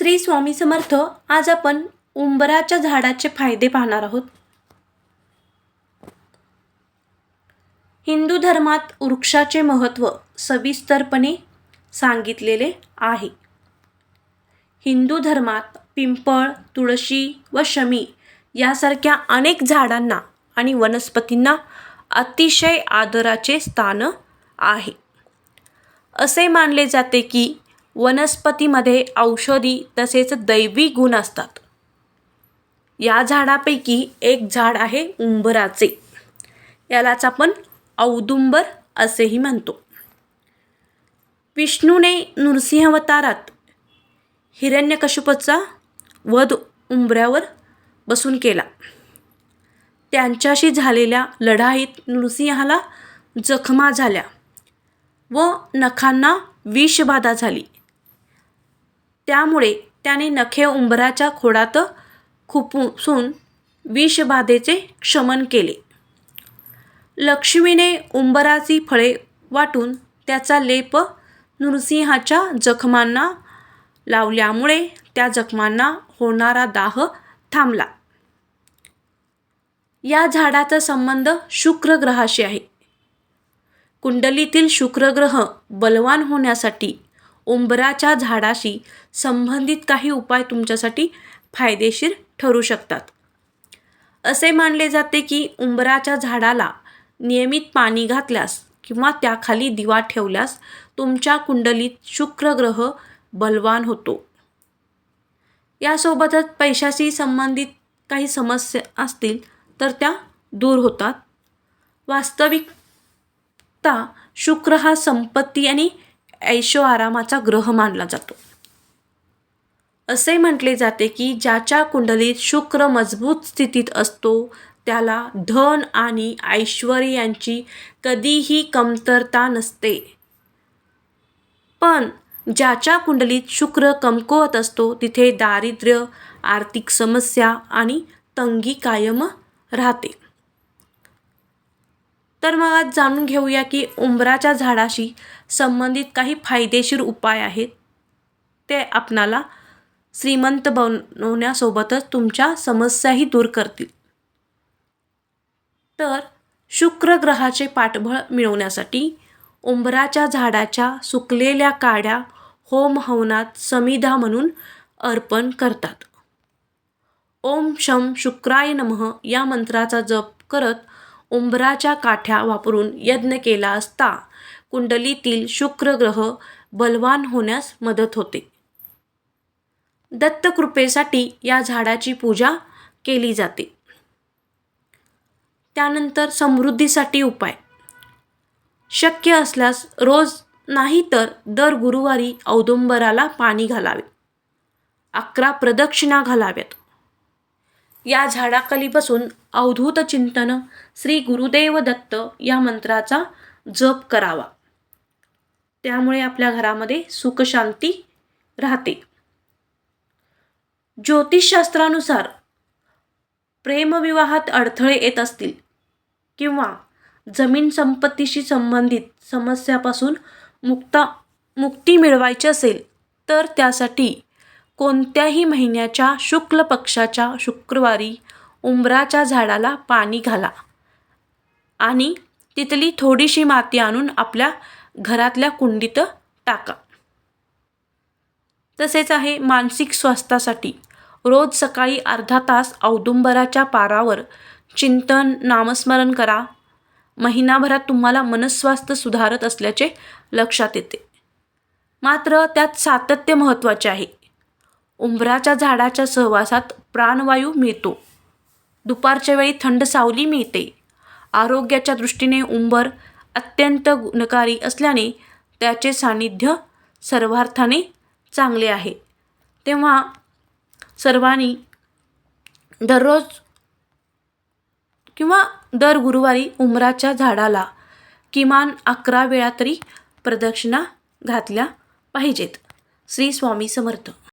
श्री स्वामी समर्थ आज आपण उंबराच्या झाडाचे फायदे पाहणार आहोत. हिंदू धर्मात वृक्षाचे महत्त्व सविस्तरपणे सांगितलेले आहे. हिंदू धर्मात पिंपळ तुळशी व शमी यासारख्या अनेक झाडांना आणि वनस्पतींना अतिशय आदराचे स्थान आहे. असे मानले जाते की वनस्पतीमध्ये औषधी तसेच दैवी गुण असतात. या झाडापैकी एक झाड आहे उंबराचे. यालाच आपण औदुंबर असेही म्हणतो. विष्णूने नृसिंहावतारात हिरण्यकशुपचा वध उंबऱ्यावर बसून केला. त्यांच्याशी झालेल्या लढाईत नृसिंहाला जखमा झाल्या व नखांना विषबाधा झाली. त्यामुळे त्याने नखे उंबराच्या खोडात खुपसून विषबाधेचे शमन केले. लक्ष्मीने उंबराची फळे वाटून त्याचा लेप नृसिंहाच्या जखमांना लावल्यामुळे त्या जखमांना होणारा दाह थांबला. या झाडाचा संबंध शुक्र ग्रहाशी आहे. कुंडलीतील शुक्र ग्रह बलवान होण्यासाठी उंबराच्या झाडाशी संबंधित काही उपाय तुमच्यासाठी फायदेशीर ठरू शकतात. असे मानले जाते की उंबराच्या झाडाला नियमित पाणी घातल्यास किंवा त्याखाली दिवा ठेवल्यास तुमच्या कुंडलीत शुक्र ग्रह बलवान होतो. यासोबतच पैशाशी संबंधित काही समस्या असतील तर त्या दूर होतात. वास्तविकता शुक्र हा संपत्ती आणि ऐशो आरामाचा ग्रह मानला जातो. असे म्हटले जाते की ज्याच्या कुंडलीत शुक्र मजबूत स्थितीत असतो त्याला धन आणि ऐश्वर यांची कधीही कमतरता नसते. पण ज्याच्या कुंडलीत शुक्र कमकुवत असतो तिथे दारिद्र्य आर्थिक समस्या आणि तंगी कायम राहते. तर मग आज जाणून घेऊया की उंबराच्या झाडाशी संबंधित काही फायदेशीर उपाय आहेत. ते आपणाला श्रीमंत बनवण्यासोबतच तुमच्या समस्याही दूर करतील. तर शुक्र ग्रहाचे पाठबळ मिळवण्यासाठी उंबराच्या झाडाच्या सुकलेल्या काड्या होम हवनात समिधा म्हणून अर्पण करतात. ओम शम शुक्राय नमः या मंत्राचा जप करत उंबराच्या काठ्या वापरून यज्ञ केला असता कुंडलीतील शुक्र ग्रह बलवान होण्यास मदत होते. दत्तकृपेसाठी या झाडाची पूजा केली जाते. त्यानंतर समृद्धीसाठी उपाय. शक्य असल्यास रोज नाही तर दर गुरुवारी औदुंबराला पाणी घालावे. अकरा प्रदक्षिणा घालाव्यात. या झाडाखाली बसून अवधूत चिंतन श्री गुरुदेव दत्त या मंत्राचा जप करावा. त्यामुळे आपल्या घरामध्ये सुखशांती राहते. ज्योतिषशास्त्रानुसार प्रेमविवाहात अडथळे येत असतील किंवा जमीन संपत्तीशी संबंधित समस्यापासून मुक्ता मुक्ती मिळवायची असेल तर त्यासाठी कोणत्याही महिन्याच्या शुक्ल पक्षाच्या शुक्रवारी उंबराच्या झाडाला पाणी घाला आणि तिथली थोडीशी माती आणून आपल्या घरातल्या कुंडीत टाका. तसेच आहे मानसिक स्वास्थ्यासाठी. रोज सकाळी अर्धा तास औदुंबराच्या पारावर चिंतन नामस्मरण करा. महिनाभरात तुम्हाला मनस्वास्थ्य सुधारत असल्याचे लक्षात येते. मात्र त्यात सातत्य महत्त्वाचे आहे. उंबराच्या झाडाच्या सहवासात प्राणवायू मिळतो. दुपारच्या वेळी थंड सावली मिळते. आरोग्याच्या दृष्टीने उंबर अत्यंत गुणकारी असल्याने त्याचे सान्निध्य सर्वार्थाने चांगले आहे. तेव्हा सर्वांनी दररोज किंवा दर गुरुवारी उंबराच्या झाडाला किमान अकरा वेळा तरी प्रदक्षिणा घातल्या पाहिजेत. श्री स्वामी समर्थ.